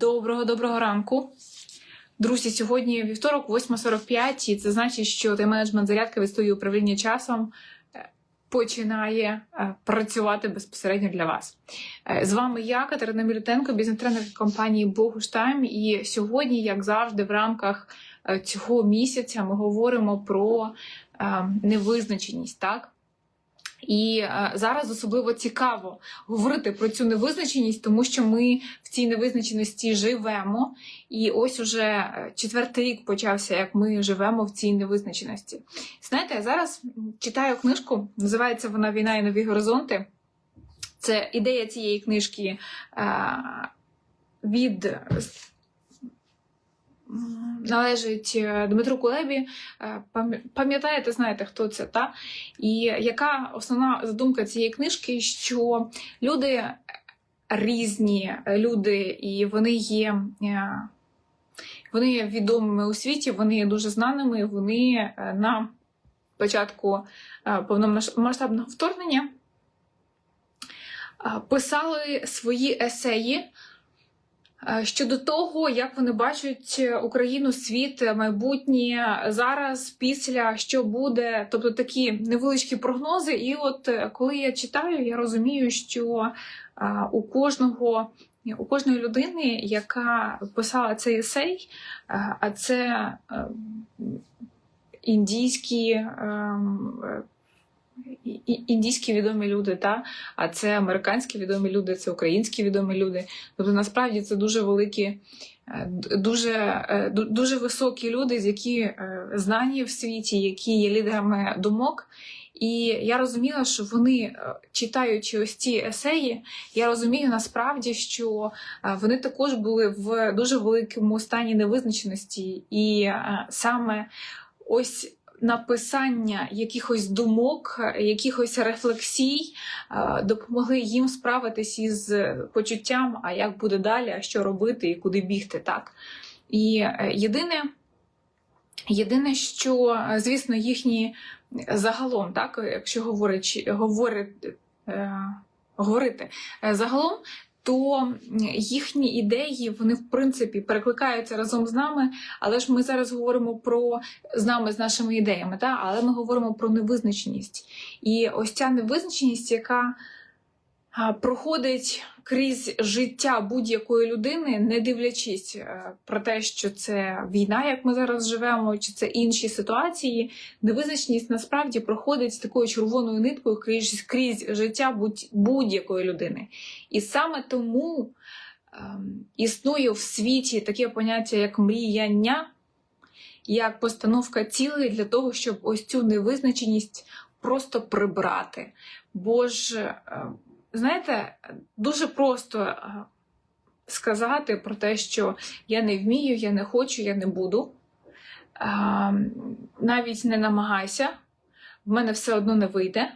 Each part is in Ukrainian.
Доброго доброго ранку. Друзі, сьогодні вівторок, 8.45, і це значить, що тайм-менеджмент зарядки від студії управління часом е, починає е, працювати безпосередньо для вас. Е, З вами я, Катерина Мілютенко, бізнес-тренер компанії Богуштайм. І сьогодні, як завжди, в рамках цього місяця ми говоримо про невизначеність, так? І е, зараз особливо цікаво говорити про цю невизначеність, тому що ми в цій невизначеності живемо. І ось уже е, четвертий рік почався, як ми живемо в цій невизначеності. Знаєте, я зараз читаю книжку, називається вона Війна і нові горизонти. Це ідея цієї книжки е, від належить е, Дмитру Кулебі. Е, Пам'ятаєте, знаєте, хто це, та? І яка основна задумка цієї книжки, що люди різні люди, і вони є. е, Вони є відомими у світі, вони є дуже знаними. Вони на початку повномасштабного вторгнення писали свої есеї щодо того, як вони бачать Україну, світ, майбутнє зараз, після що буде, тобто такі невеличкі прогнози. І от е, коли я читаю, я розумію, що е, у кожного. У кожної людини, яка писала цей есей, е, а це е, індійські, ем, е, індійські відомі люди, та? а це американські відомі люди, це українські відомі люди. Тобто насправді це дуже великі, е, дуже, е, дуже високі люди, з які е, знані в світі, які є лідерами думок. І я розуміла, що вони, читаючи ось ці есеї, я розумію насправді, що вони також були в дуже великому стані невизначеності, і саме ось. Написання якихось думок, якихось рефлексій е, допомогли їм справитись із почуттям, а як буде далі, а що робити і куди бігти, так. І е, єдине, єдине, що, звісно, їхні загалом, так, якщо говорить, говорить, е, говорити загалом, то їхні ідеї вони в принципі перекликаються разом з нами, але ж ми зараз говоримо про з нами, з нашими ідеями, та? але ми говоримо про невизначеність. І ось ця невизначеність, яка проходить крізь життя будь-якої людини, не дивлячись е, про те, що це війна, як ми зараз живемо, чи це інші ситуації, невизначеність насправді проходить з такою червоною ниткою крізь, крізь життя будь- будь-якої людини. І саме тому ем, існує в світі таке поняття, як мріяння, як постановка цілей для того, щоб ось цю невизначеність просто прибрати. Бо ж, е, знаєте, дуже просто е, сказати про те, що я не вмію, я не хочу, я не буду. Ем, Навіть не намагайся, в мене все одно не вийде.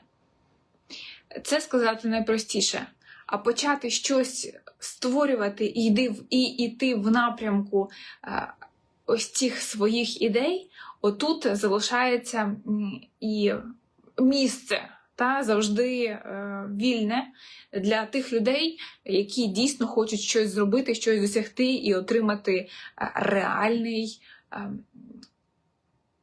Це сказати найпростіше. А почати щось створювати і йти і йти в напрямку е, ось цих своїх ідей, отут залишається і місце та завжди е, вільне для тих людей, які дійсно хочуть щось зробити, щось досягти і отримати е, реальний, е,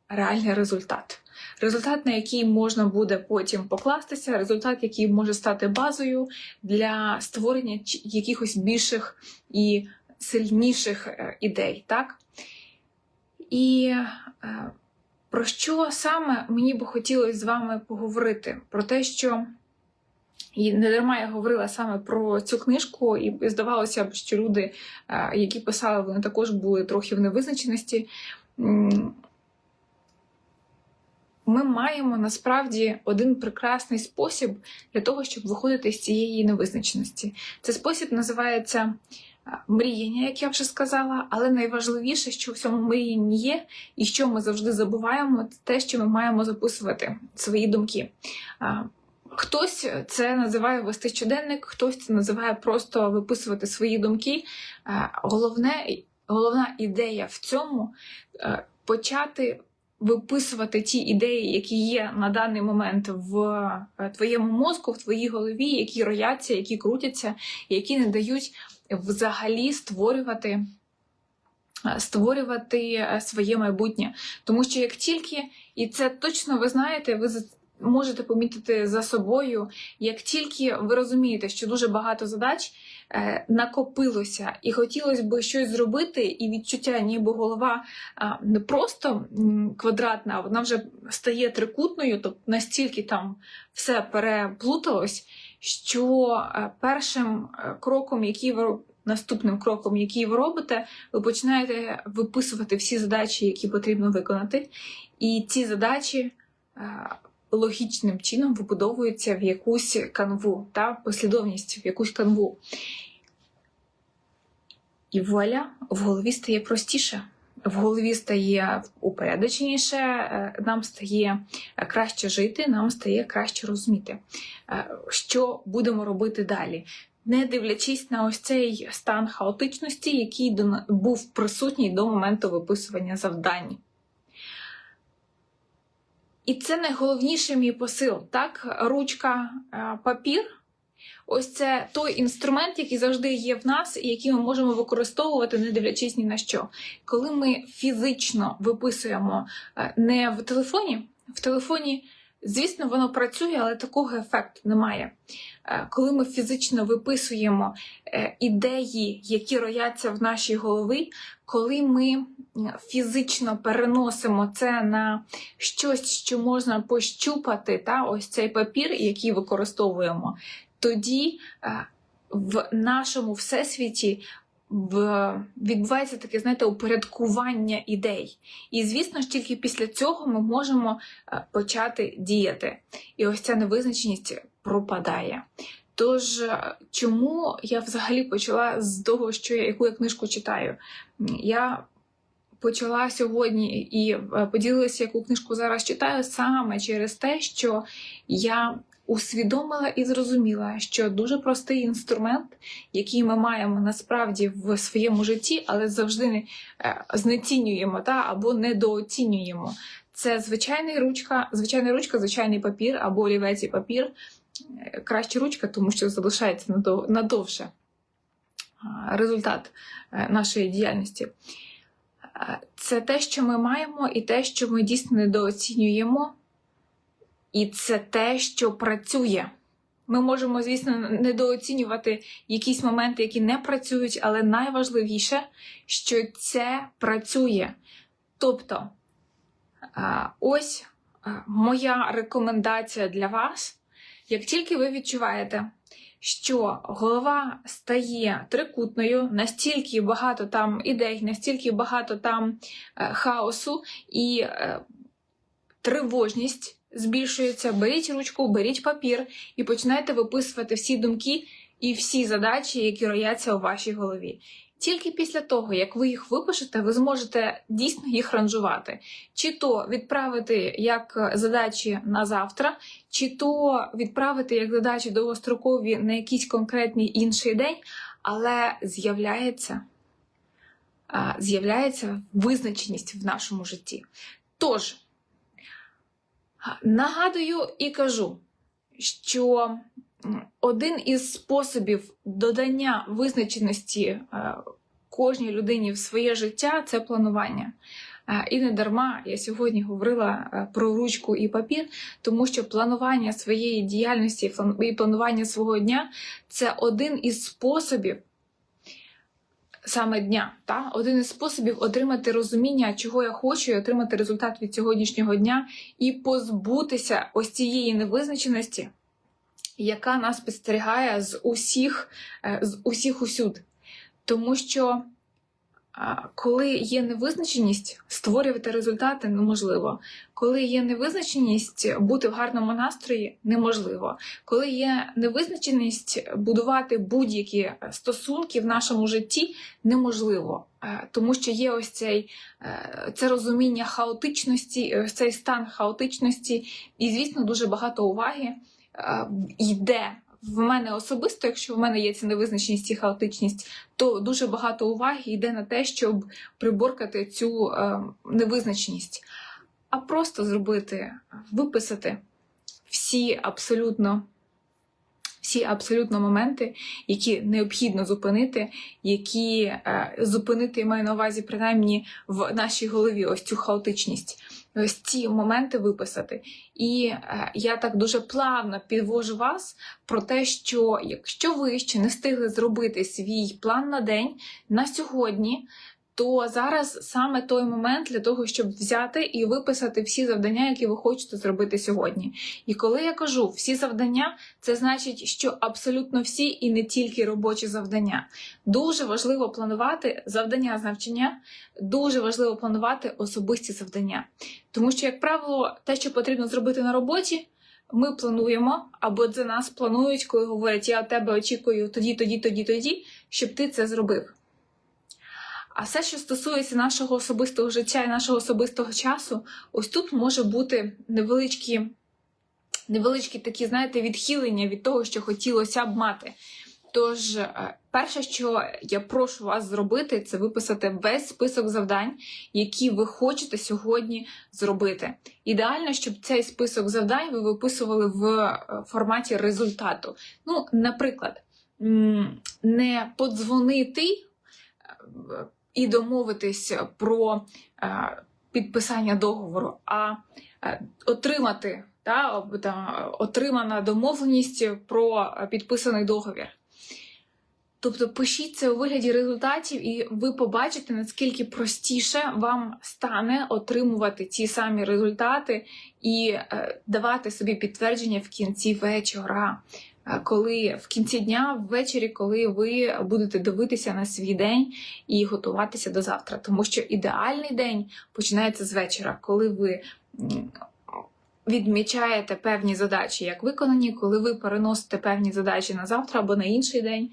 реальний результат. Результат, на який можна буде потім покластися, результат, який може стати базою для створення якихось більших і сильніших ідей, так? І про що саме мені би хотілося з вами поговорити? Про те, що і не дарма я говорила саме про цю книжку, і здавалося б, що люди, е, які писали, вони також були трохи в невизначеності. Ми маємо насправді один прекрасний спосіб для того, щоб виходити з цієї невизначеності. Цей спосіб називається мріяння, як я вже сказала, але найважливіше, що в цьому мріянні є, і що ми завжди забуваємо, це те, що ми маємо записувати свої думки. Хтось це називає вести щоденник, хтось це називає просто виписувати свої думки. Головне, головна ідея в цьому почати виписувати ті ідеї, які є на даний момент в е, твоєму мозку, в твоїй голові, які рояться, які крутяться, які не дають взагалі створювати. е, Створювати е, своє майбутнє. Тому що як тільки, і це точно ви знаєте, ви можете помітити за собою, як тільки ви розумієте, що дуже багато задач накопилося, і хотілося б щось зробити, і відчуття, ніби голова не просто квадратна, а вона вже стає трикутною, тобто настільки там все переплуталось, що е, першим е, кроком, який ви наступним кроком, який ви робите, ви починаєте виписувати всі задачі, які потрібно виконати, і ці задачі. Логічним чином вибудовуються в якусь канву, та послідовність в якусь канву. І вуаля, в голові стає простіше, в голові стає упорядоченіше, е, нам стає е, краще жити, нам стає краще розуміти, е, що будемо робити далі. Не дивлячись на ось цей стан хаотичності, який був присутній до моменту виписування завдань. І це найголовніший мій посил, так? Ручка, е, папір. Ось це той інструмент, який завжди є в нас, і який ми можемо використовувати, не дивлячись ні на що. Коли ми фізично виписуємо е, не в телефоні, в телефоні, звісно, воно працює, але такого ефекту немає. Е, Коли ми фізично виписуємо е, ідеї, які рояться в нашій голові, коли ми фізично переносимо це на щось, що можна пощупати, та ось цей папір, який використовуємо, тоді е, в нашому всесвіті відбувається таке, знаєте, упорядкування ідей. І, звісно ж, тільки після цього ми можемо е, почати діяти. І ось ця невизначеність пропадає. Тож, е, чому я взагалі почала з того, що я яку я книжку читаю? Я почала сьогодні і е, поділилася, яку книжку зараз читаю, саме через те, що я усвідомила і зрозуміла, що дуже простий інструмент, який ми маємо насправді в своєму житті, але завжди не е, знецінюємо та, або недооцінюємо. Це звичайна ручка, звичайна ручка, звичайний папір або олівець і папір. Е, Краще ручка, тому що залишається надовше результат е, нашої діяльності. Е, Це те, що ми маємо, і те, що ми дійсно недооцінюємо, і це те, що працює. Ми можемо, звісно, недооцінювати якісь моменти, які не працюють, але найважливіше, що це працює. Тобто, ось моя рекомендація для вас. Як тільки ви відчуваєте, що голова стає трикутною, настільки багато там ідей, настільки багато там е, хаосу і е, тривожність збільшується, беріть ручку, беріть папір і починайте виписувати всі думки і всі задачі, які рояться у вашій голові. Тільки після того, як ви їх випишете, ви зможете дійсно їх ранжувати. Чи то відправити як задачі на завтра, чи то відправити як задачі довгострокові на якийсь конкретний інший день, але з'являється, з'являється визначеність в нашому житті. Тож, нагадую і кажу, що один із способів додання визначеності е, кожній людині в своє життя це планування. Е, І не дарма я сьогодні говорила е, про ручку і папір, тому що планування своєї діяльності і планування свого дня це один із способів саме дня. Та? Один із способів отримати розуміння, чого я хочу, і отримати результат від сьогоднішнього дня, і позбутися ось цієї невизначеності, яка нас підстерігає з усіх, е, з усіх усюд. Тому що коли є невизначеність, створювати результати неможливо. Коли є невизначеність, бути в гарному настрої неможливо. Коли є невизначеність, будувати будь-які стосунки в нашому житті неможливо. Е, Тому що є ось цей е, це розуміння хаотичності, цей стан хаотичності, і, звісно, дуже багато уваги е, йде. В мене особисто, якщо в мене є ця невизначеність і хаотичність, то дуже багато уваги йде на те, щоб приборкати цю е, невизначеність. А просто зробити, виписати всі абсолютно. Всі абсолютно моменти, які необхідно зупинити, які е, зупинити маю на увазі принаймні в нашій голові ось цю хаотичність, ось ці моменти виписати. І е, я так дуже плавно підвожу вас про те, що якщо ви ще не встигли зробити свій план на день на сьогодні, то зараз саме той момент для того, щоб взяти і виписати всі завдання, які ви хочете зробити сьогодні. І коли я кажу всі завдання, це значить, що абсолютно всі і не тільки робочі завдання. Дуже важливо планувати завдання з навчання, дуже важливо планувати особисті завдання. Тому що, як правило, те, що потрібно зробити на роботі. Ми плануємо, або за нас планують, коли говорять, я тебе очікую тоді, тоді, тоді, тоді, щоб ти це зробив. А все, що стосується нашого особистого життя і нашого особистого часу, ось тут може бути невеличкі, невеличкі такі, знаєте, відхилення від того, що хотілося б мати. Тож, е, перше, що я прошу вас зробити, це виписати весь список завдань, які ви хочете сьогодні зробити. Ідеально, щоб цей список завдань ви виписували в е, форматі результату. Ну, наприклад, не подзвонити е, і домовитись про е, підписання договору, а е, отримати та, отримана домовленість про е, підписаний договір. Тобто пишіть це у вигляді результатів, і ви побачите, наскільки простіше вам стане отримувати ці самі результати і е, давати собі підтвердження в кінці вечора. Коли в кінці дня, ввечері, коли ви будете дивитися на свій день і готуватися до завтра, тому що ідеальний день починається з вечора, коли ви відмічаєте певні задачі як виконані, коли ви переносите певні задачі на завтра або на інший день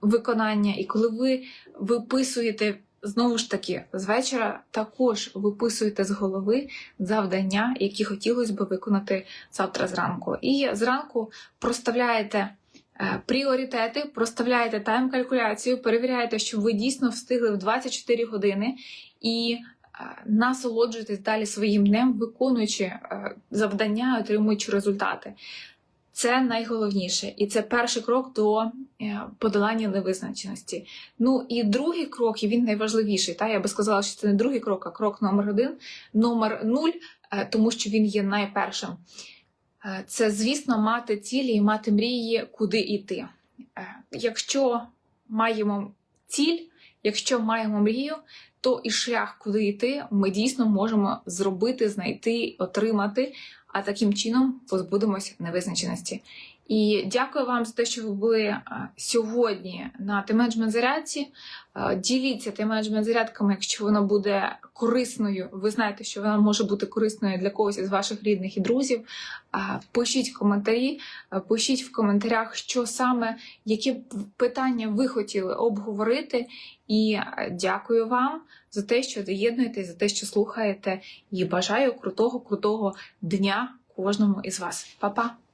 виконання, і коли ви виписуєте. Знову ж таки, з вечора також виписуєте з голови завдання, які хотілося б виконати завтра зранку. І зранку проставляєте е, пріоритети, проставляєте тайм-калькуляцію, перевіряєте, що ви дійсно встигли в 24 години і е, насолоджуєтесь далі своїм днем, виконуючи е, завдання, отримуючи результати. Це найголовніше, і це перший крок до е, подолання невизначеності. Ну і другий крок, і він найважливіший. Та я би сказала, що це не другий крок, а крок номер один, номер нуль, е, тому що він є найпершим. Е, Це, звісно, мати цілі і мати мрії, куди йти. Якщо маємо ціль, якщо маємо мрію, то і шлях, куди йти, ми дійсно можемо зробити, знайти, отримати, а таким чином позбудемось невизначеності. І дякую вам за те, що ви були е, сьогодні на тайм-менеджмент зарядці. Е, Діліться тайм-менеджмент зарядками, якщо вона буде корисною. Ви знаєте, що вона може бути корисною для когось із ваших рідних і друзів. Е, Пишіть коментарі, пишіть в коментарях, що саме, які питання ви хотіли обговорити. І дякую вам за те, що доєднуєтесь, за те, що слухаєте. І бажаю крутого, крутого дня кожному із вас. Па-па!